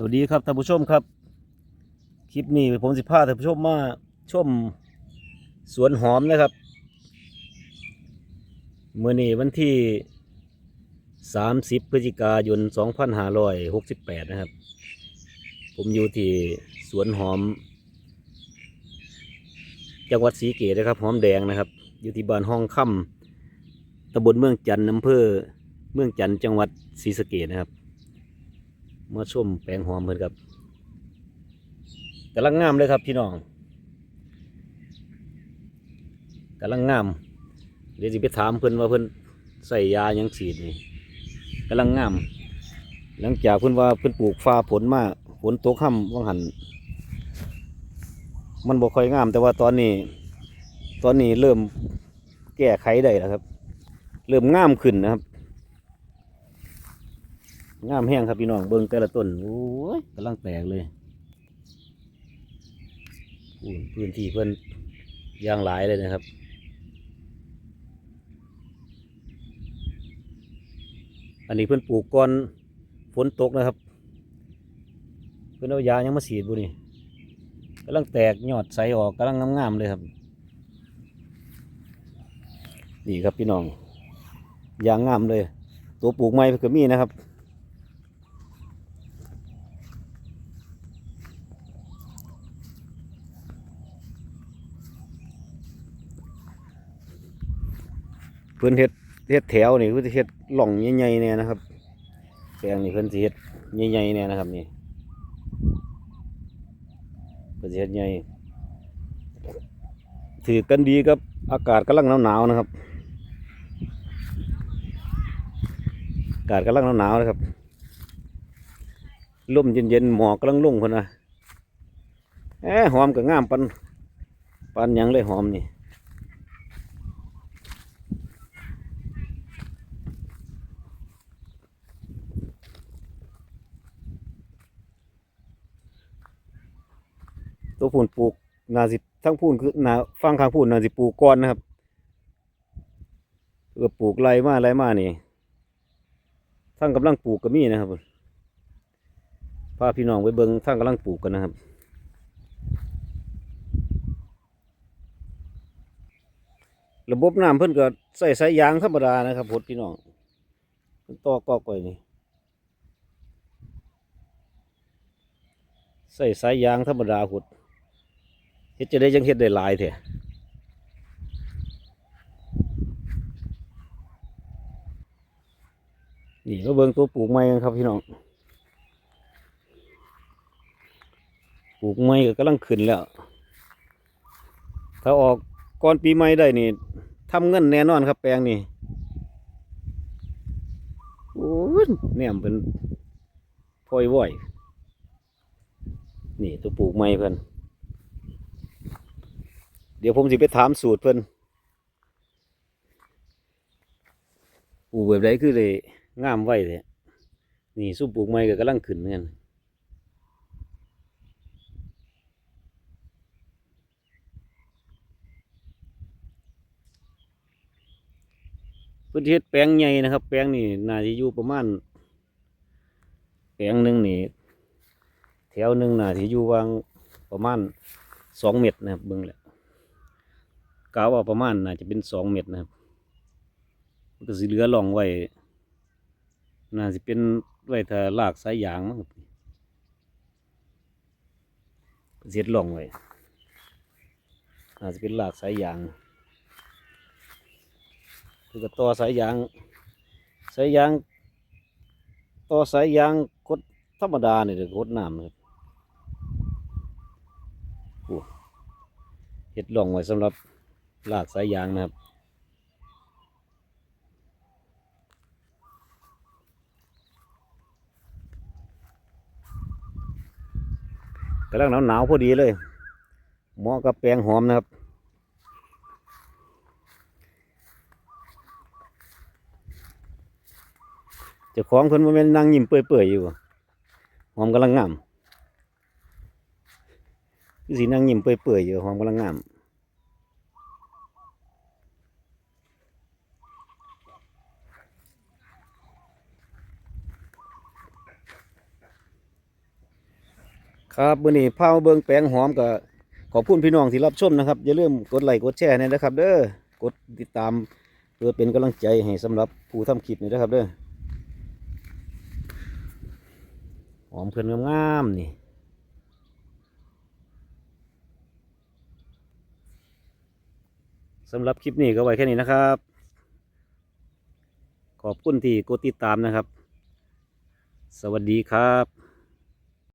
สวัสดีครับท่านผู้ชมครับ คลิปนี้ผมสิพาท่านผู้ชมมาชมสวนหอมนะครับเมื่อนี้วันที่ 30 พฤศจิกายน 2568 นะครับ ผมอยู่ที่สวนหอม จังหวัดศรีเกตนะครับ หอมแดงนะครับ อยู่ที่บ้านห้องค่ำตำบลเมืองจันทน์อำเภอเมืองจันทน์จังหวัดศรีสะเกดนะครับ มาชมแปลงหอมเพิ่นครับกำลังงามเลยครับพี่น้องกำลังงาม เดี๋ยวสิไปถามเพิ่นว่าเพิ่นใส่ยายังฉีดนี่กำลังงาม หลังจากเพิ่นว่าเพิ่นปลูกฟ้าผลมาฝนตกค่ำว่างหันมันบ่ค่อยงาม แต่ว่าตอนนี้ ตอนนี้เริ่มแก้ไขได้แล้วครับ เริ่มงามขึ้นนะครับ งามแห้งครับพี่น้องเบิ่งแต่ละต้นโอ้ยกำลังแตกเลยพื้นที่เพิ่นย่างหลายเลยนะครับอันนี้เพิ่อนปลูกก่อนฝนตกนะครับ เพิ่อนเอายายังมาฉีดบุนี่กำลังแตกยอดใสออกกำลังงามๆเลยครับนี่ครับพี่น้องยางงามเลย ตัวปลูกไม้เพิ่นก็มีนะครับ เพิ่นเฮ็ดเฮ็ดแถวนี่เพิ่นเฮ็ดหล่องใหญ่ๆเนี่ยนะครับแปลงนี่เพิ่นสิเฮ็ดใหญ่ๆเนี่ยนะครับนี่เพิ่นสิเฮ็ดใหญ่ถือกันดีกับอากาศกำลังหนาวๆนะครับอากาศกำลังหนาวๆนะครับลมเย็นๆหมอกกำลังลุ่งคนนะแอะหอมก็งามปันปันยังเลยหอมนี่ ตัวพูนปลูกนาสิทั้งพูนคือนาฟังข้างพูนนาสิปลูกก้อนนะครับเออปลูกไรมาไรมานี่ทั้งกำลังปลูกก็มีนะครับพาพี่น้องไปเบิงทั้งกำลังปลูกกันนะครับระบบน้ำเพิ่นก็ใส่สายยางธรรมดานะครับพดพี่น้องต่อกอกไว้นี่ใส่สายยางธรรมดาพด เฮ็ดจะได้ยังเฮ็ดได้หลายแท้นี่ก็เบิ่งตัวปลูกไม้กันครับพี่น้อง ปลูกไม้ก็กำลังขึ้นแล้ว ถ้าออกก่อนปีใหม่ได้นี่ทำเงินแน่นอนครับแปลงนี่โอ้ยเนี่ยเป็นพลอยว่อย นี่ตัวปลูกไม้เพิ่น เดี๋ยวผมสิไปถามสูตรเพิ่นปลูกแบบไรคือเลยงามไว้เลยนี่สู้ปลูกใหม่ก็กำลังขึ้นเหมือนกันพื้นที่แปลงใหญ่นะครับ แปลงนี่น่าจะอยู่ประมาณ แปลงหนึ่งนี่แถวหนึ่งน่าจะอยู่วางประมาณสองเมตรนะครับเบิ่งแหละ กาว่าประมาณน่าจะเป็นสองเมตรนะครับมันก็สิเหลือหล่องไว้น่าจะเป็นไว้ถ้าลากสายยางมั้งครับเสียดหล่องไว้น่าจะเป็นลากสายยางคือก็ต่อสายยางสายยางต่อสายยางกดธรรมดาเนี่ยเดี๋ยวกดน้ำนะครับโอ้เห็ดหล่องไว้สำหรับ ลากสายยางนะครับกำลังหนาวหนาวๆพอดีเลย เหมาะกับแปลงหอมนะครับเจ้าของคนมันนั่งยิ้มเปื่อยๆอยู่ หอมกำลังงามสีนั่งยิ้มเปื่อยๆอยู่ หอมกำลังงาม ครับมื้อนี้พามาเบิ่งแปลงหอมก็ขอบคุณพี่น้องที่รับชมนะครับ อย่าลืมกดไลค์กดแชร์เนี่ยนะครับ เด้อกดติดตามเพื่อเป็นกำลังใจให้สำหรับผู้ทำคลิปนี่นะครับเด้อหอมเพิ่นงามๆนี่สำหรับคลิปนี้ก็ไว้แค่นี้นะครับ ขอบคุณที่กดติดตามนะครับ สวัสดีครับ